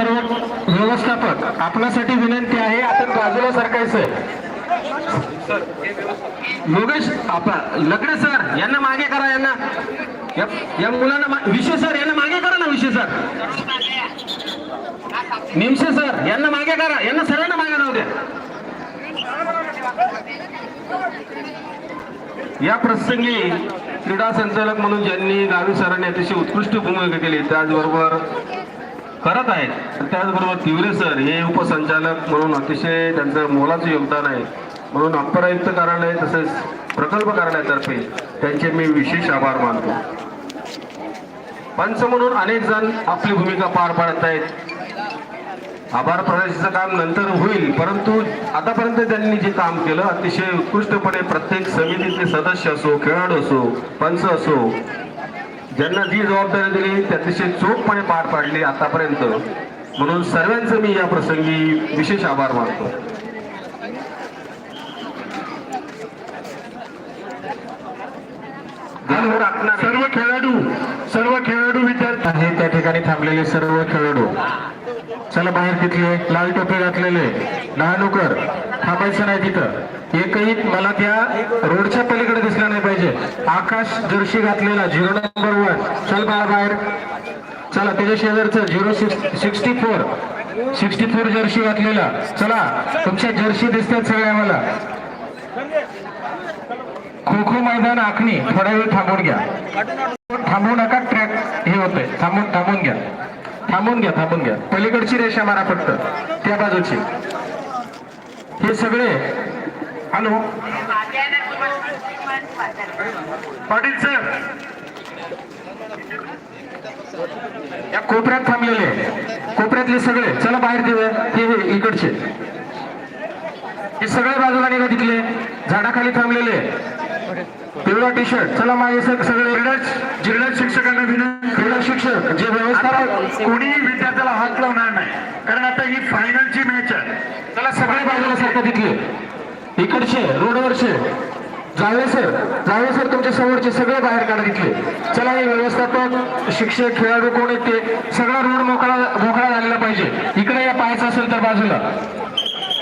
सर्व व्यवस्थापक आपणासाठी विनंती आहे आपण बाजूला सरकायचं योगेश आपला लकडे सर यांना मागे करा यांना. या- मुलांना विषय सर यांना मागे करा ना विषय सर. निमशे सर यांना मागे करा यांना सरांना मागे राहू द्या. या प्रसंगी क्रीडा संचालक म्हणून ज्यांनी गावी सरांनी अतिशय उत्कृष्ट भूमिका केली त्याचबरोबर करत आहेत त्याचबरोबर तिवरे सर हे उपसंचालक म्हणून अतिशय त्यांचं मोलाचं योगदान आहे. म्हणून अप्पर आयुक्त कार्यालय तसेच प्रकल्प कार्यालयातर्फे त्यांचे मी विशेष आभार मानतो. पंच म्हणून अनेक जण आपली भूमिका पार पाडत आहेत आभार प्रदर्शनाचं काम नंतर होईल परंतु आतापर्यंत त्यांनी जे काम केलं अतिशय उत्कृष्टपणे प्रत्येक समितीतले सदस्य असो खेळाडू असो पंच असो ज्यांना जी जबाबदारी दिली ते अतिशय चोखपणे पार पाडली आतापर्यंत. म्हणून सर्वांचं मी या प्रसंगी विशेष आभार मानतो. सर्व खेळाडू सर्व खेळाडू विद्यार्थी आहे त्या ठिकाणी थांबलेले सर्व खेळाडू. चला बाहेर तिथले लाल टोपे घातलेले. डहाणूकर थांबायचं नाही तिथं. एकही मला त्या रोडच्या पलीकडे दिसला नाही पाहिजे. आकाश जर्शी घातलेला झिरो नंबर वन. चल बाहेर बाहेर. चला त्याच्या शेजारचं zero six sixty four. Sixty four jersey घातलेला. चला तुमच्या जर्सी दिसतात सगळ्या मला खो खो मैदान आखणी. थोडा वेळ थांबून घ्या. थांबवू नका ट्रॅक हे होतंय. थांबून थांबून घ्या. थांबून घ्या थांबून घ्या. पलीकडची रेषा मारा फक्त. त्या बाजूची. हे सगळे हॅलो. पाटील सर. या कोपऱ्यात थांबलेले कोपऱ्यातले सगळे. चला बाहेर देऊया. हे हे इकडचे. हे सगळे बाजूला निघा तिथले. झाडाखाली थांबलेले पिवळा टी शर्ट चला मागे सग- सगळे. जिल्हा शिक्षकांना विनंती. क्रीडा शिक्षक. जे व्यवस्था कोणीही विद्यार्थ्याला हात लावणार नाही. कारण आता ही फायनलची मॅच आहे. चला सगळे बाजूला सारखं तिथले. इकडचे रोडवरचे. जावे सर जावे सर तुमच्या समोरचे सगळे बाहेर काढा तिथले चला हे व्यवस्थापक शिक्षक खेळाडू कोण आहेत ते? सगळा रोड मोकळा मोकळा झालेला पाहिजे. इकडे या पाहायचं असेल तर बाजूला.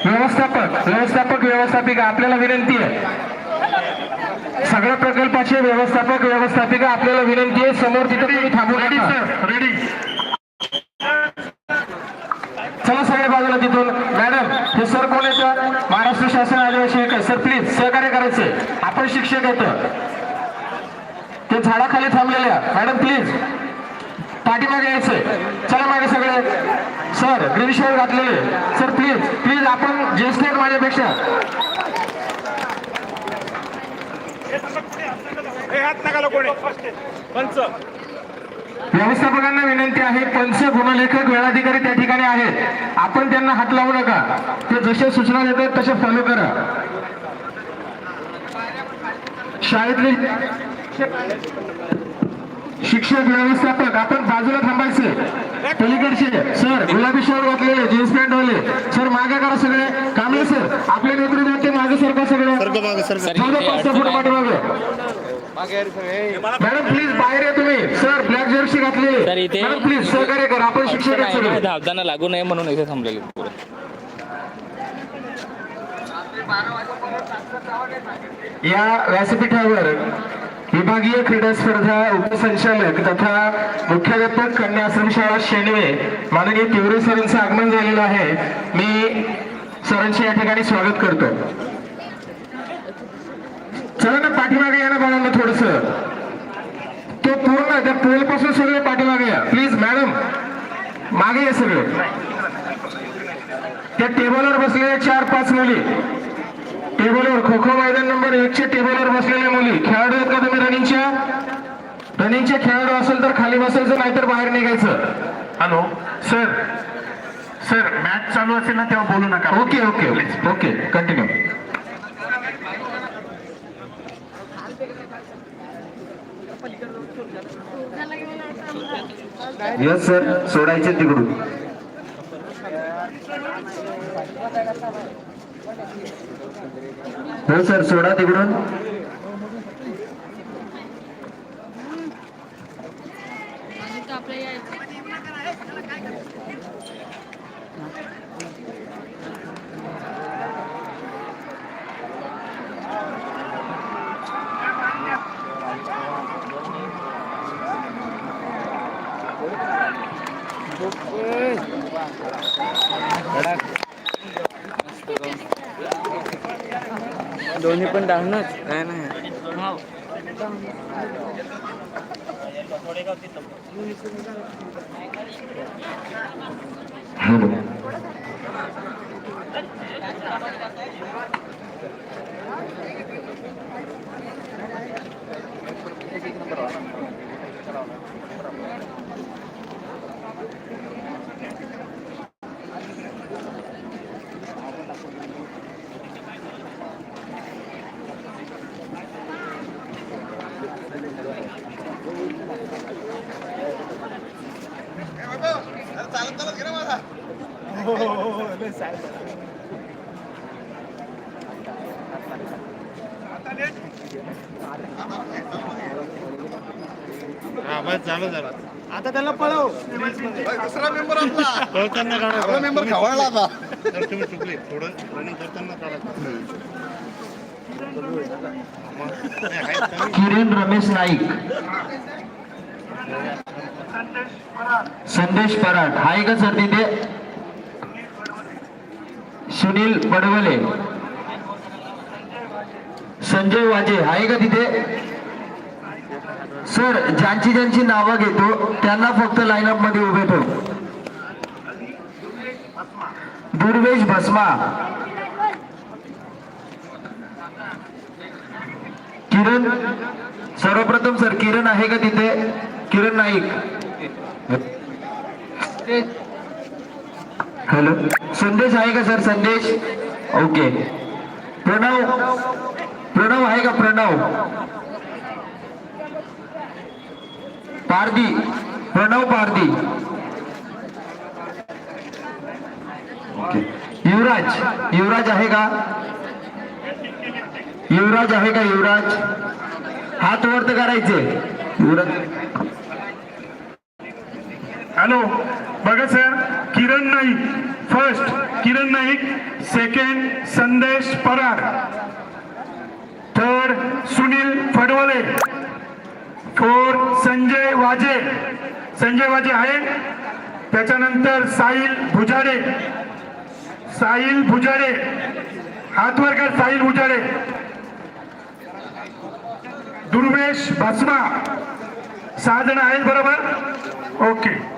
व्यवस्थापक व्यवस्थापक व्यवस्थापिका आपल्याला विनंती आहे. सगळ्या प्रकल्पाचे व्यवस्थापक व्यवस्थापिका आपल्याला विनंती आहे. समोर तिथे थांबू रेडी नका. सर रेडी चला सगळे बाजूला तिथून मॅडम हे सर कोण येतं महाराष्ट्र शासन आदिवासी एक सर प्लीज सहकार्य करायचे शिक्षक येत ते झाडाखाली थांबलेल्या मॅडम प्लीज पाठीमागे यायचंय चला मागे सगळे. सर ग्रीन शर्ट घातलेले सर प्लीज प्लीज आपण ज्येष्ठ आहेत माझ्यापेक्षा. व्यवस्थापकांना विनंती आहे पंच गुणलेखक वेळाधिकारी त्या ठिकाणी आहेत. आपण त्यांना हात लावू नका. ते जसे सूचना देतात तसे फॉलो करा. शाळेतले शिक्षक व्यवस्थापक आपण बाजूला थांबायचे. पलीकडचे सर गुलाबी शर्ट घातलेले जीन्स पॅन्ट वाले. सर मागे करा सगळे. कांबळे सर आपले नेतृत्व मागे सरका सगळे. पाच सहा फूट पाठीमागे मॅडम प्लीज बाहेर या तुम्ही. सर ब्लॅक जर्सी घातलेले मॅडम प्लीज सहकार्य करा. आपण शिक्षक धावताना लागू नये म्हणून इथे थांबलेले. या व्यासपीठावर विभागीय क्रीडा स्पर्धा उपसंचालक तथा मुख्याध्यापक कन्या आश्रमशाळा शेणवे माननीय तिवरे सरांचं आगमन झालेलं आहे. मी सरांचे या ठिकाणी स्वागत करतो. चला ना पाठीमागे या ना बाळांना थोडस. तो पूर्ण त्या पोलपासून सगळे पाठीमागे या. प्लीज मॅडम मागे या सगळे. त्या टेबलवर बसलेल्या चार पाच मुली. टेबलवर खो खो मैदान नंबर एकच्या टेबलवर बसलेल्या मुली. खेळाडू आहेत का तुम्ही रनिंगच्या? रनिंगचे खेळाडू असेल तर खाली बसायचं नाहीतर बाहेर निघायचं. हॅलो. सर. सर मॅच चालू असेल ना तेव्हा बोलू नका. Okay okay okay. Continue yes sir सोडायचे तिकडून. हो सर सोडा तिकडून आणि तो आपल्या यायचं दोन्ही पण डाऊनच काय नाही. हा बस झालं झालं. आता त्याला पळव. दुसरा मेंबर आपला पळताना काढा. आपला मेंबर खवळला आता. तर तुम्ही चुकले. थोडं रनिंग करताना काढा. किरण रमेश नाईक. संदेश पराड आहे का सर तिथे. सुनील बडवले. संजय वाजे. आहे का तिथे. सर ज्यांची ज्यांची नावं घेतो त्यांना फक्त लाईनअपमध्ये उभे ठेव. दुर्वेश भस्मा. किरण. सर्वप्रथम सर किरण आहे का तिथे? किरण नाईक. हॅलो संदेश आहे का सर संदेश? ओके प्रणव प्रणव आहे का प्रणव? पारदी प्रणव पारदी ओके युवराज युवराज आहे का? युवराज आहे का युवराज? हात वर्त करायचे. युवराज हॅलो बघा sir Kiran Naik. First Kiran Naik. Second Sandesh Parar. Third Sunil Phadvale. Four Sanjay Waje. Sanjay Waje आहे. त्याच्यानंतर साहिल भुजारे. साहिल भुजारे. हातवर का साहिल भुजारे. दुर्वेश भस्मा. सहा जण आहेत बरोबर? ओके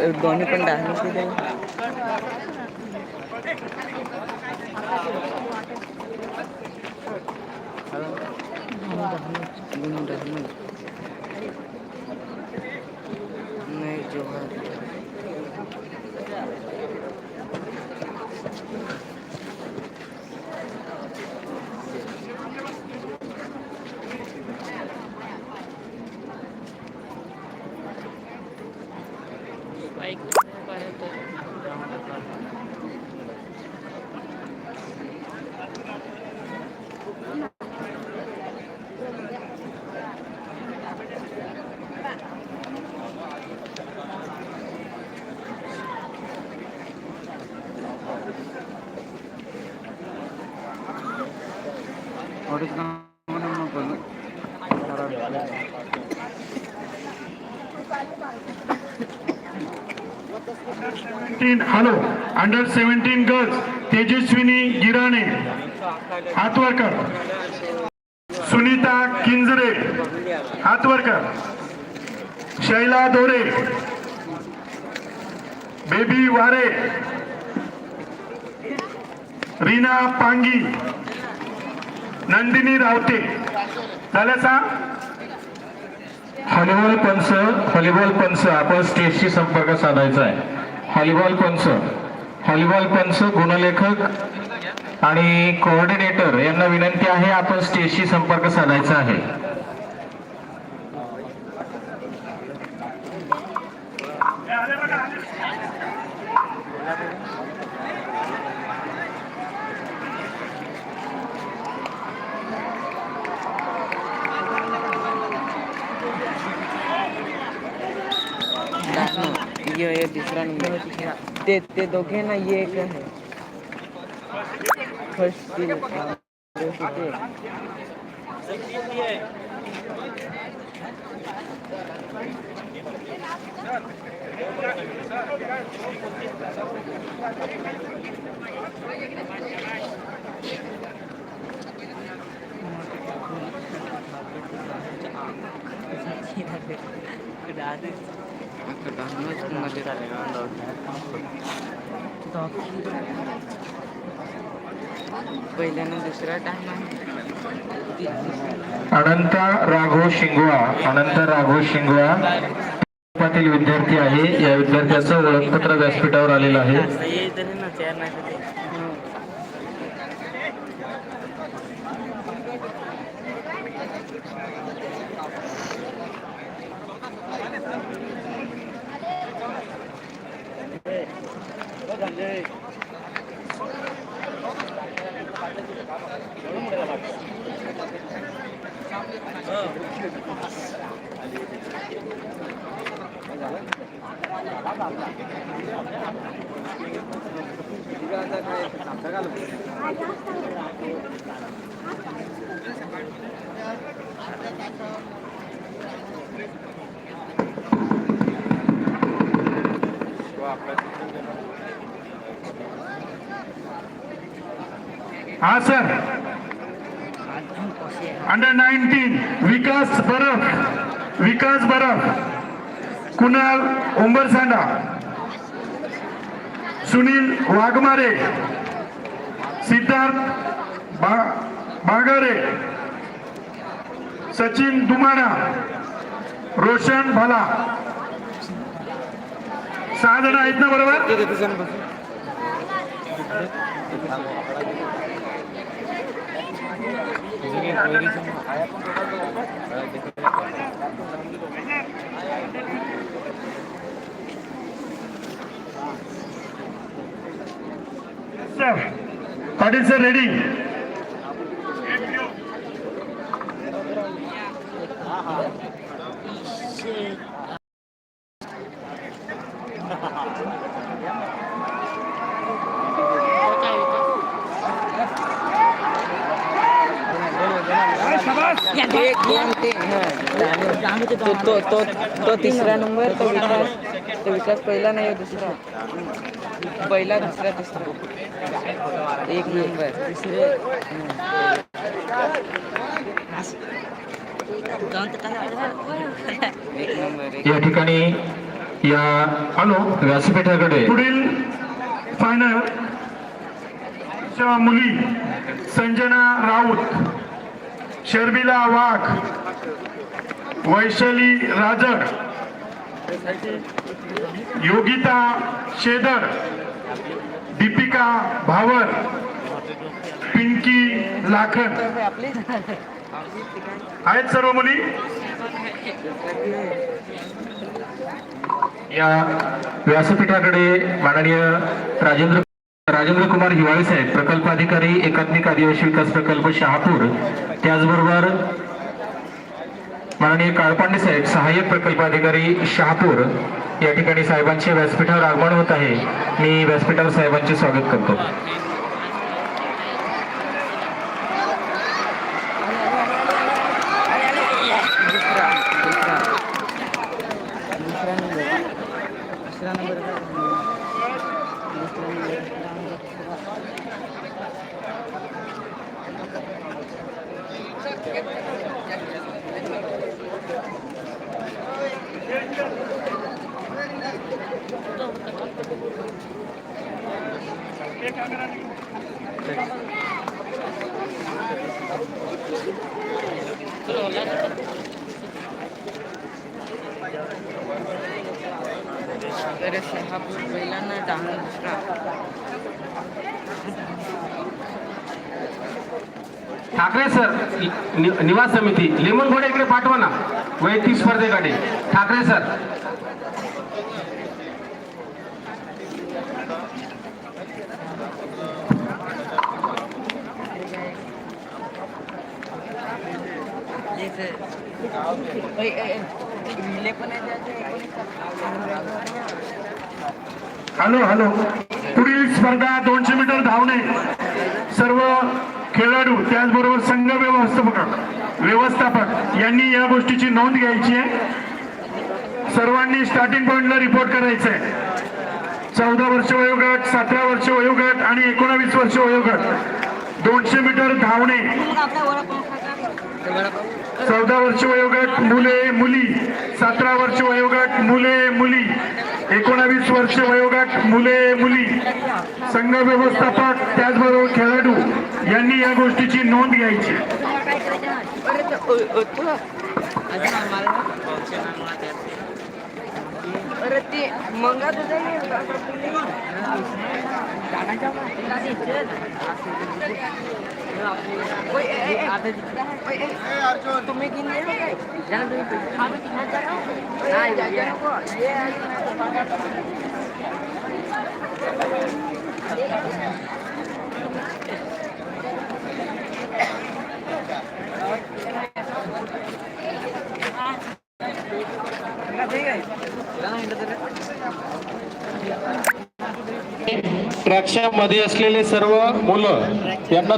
दोन्ही पण डाऊनच तिथे दोन्ही डाऊनच नाही जोहार अडीच नंबर नको seventeen hello under seventeen girls Tejaswini Girane Hatwarkar Sunita Kinjare Hatwarkar Shaila दोरे बेबी वारे रीना पांगी नंदिनी रावते. झालं सांग हॉलीबॉल पंच हॉलीबॉल पंच आपण स्टेजशी संपर्क साधायचा आहे. हॉलीबॉल पंच हॉलीबॉल पंच गुणलेखक आणि कोऑर्डिनेटर यांना विनंती आहे आपण स्टेजशी संपर्क साधायचा आहे. ये ये दुसरा नंबर। ते ते दोघे ना ये एक आहे फर्स्ट ती अं, अनंत राघव शिंगवा अनंत राघव शिंगवा. पाटील विद्यार्थी आहे. या विद्यार्थ्याचं ओळखपत्र व्यासपीठावर आलेलं आहे. हा सर अंडर नाईन्टीन विकास बरफ विकास बरफ कुणाल उंबरसांडा सुनील वाघमारे सिद्धार्थ बा बागारे सचिन दुमाणा रोशन भला. सहा जण आहेत ना बरोबर? सर पाटील सर रेडी तो तो तो तिसरा नंबर तो विकास तो विकास पहिला नाही दुसरा। पहिला दुसरा तिसरा. एक नंबर एक या ठिकाणी या हॅलो व्यासपीठाकडे. पुढील फायनल च्या मुली संजना राऊत शर्मिला वाघ वैशाली राजड. योगिता शेदर दीपिका भावर पिंकी लाखन. आहेत सर्व मुली? या व्यासपीठाकडे माननीय राजेंद्र राजेंद्र कुमार हिवाळे साहेब प्रकल्प अधिकारी एकात्मिक आदिवासी विकास प्रकल्प शहापूर त्याचबरोबर माननीय काळपांडे साहेब सहाय्यक प्रकल्प अधिकारी शहापूर या ठिकाणी साहेबांचे व्यासपीठावर आगमन होत आहे. मी व्यासपीठावर साहेबांचे स्वागत करतो दुसरा दुसरा दुसरा नंबर दुसरा नंबर दुसरा नंबर तर शहापूर पहिल्यांदा दुसरा ठाकरे सर नि- निवास समिती लिमून घोडे इकडे पाठवा ना. वैयक्तिक स्पर्धेकडे. ठाकरे सर. Hello hello. पुढील स्पर्धा दोनशे मीटर धावणे. सर्व खेळाडू त्याचबरोबर संघ व्यवस्थापक व्यवस्थापक यांनी या गोष्टीची नोंद घ्यायची आहे. सर्वांनी स्टार्टिंग पॉईंटला रिपोर्ट करायचं आहे चौदा वर्ष वयोगट सतरा वर्ष वयोगट आणि एकोणावीस वर्ष वयोगट. दोनशे मीटर धावणे. चौदा वर्ष वयोगट मुले मुली. सतरा वर्ष वयोगट मुले मुली. एकोणावीस वर्ष वयोगट मुले मुली. संघ व्यवस्थापक त्याचबरोबर खेळाडू. यांनी या गोष्टीची नोंद घ्यायची. ते- ते मंगा तुझं नाही ओय, तुम्ही किती ट्रॅकच्या मध्ये असलेले सर्व मुलं यांना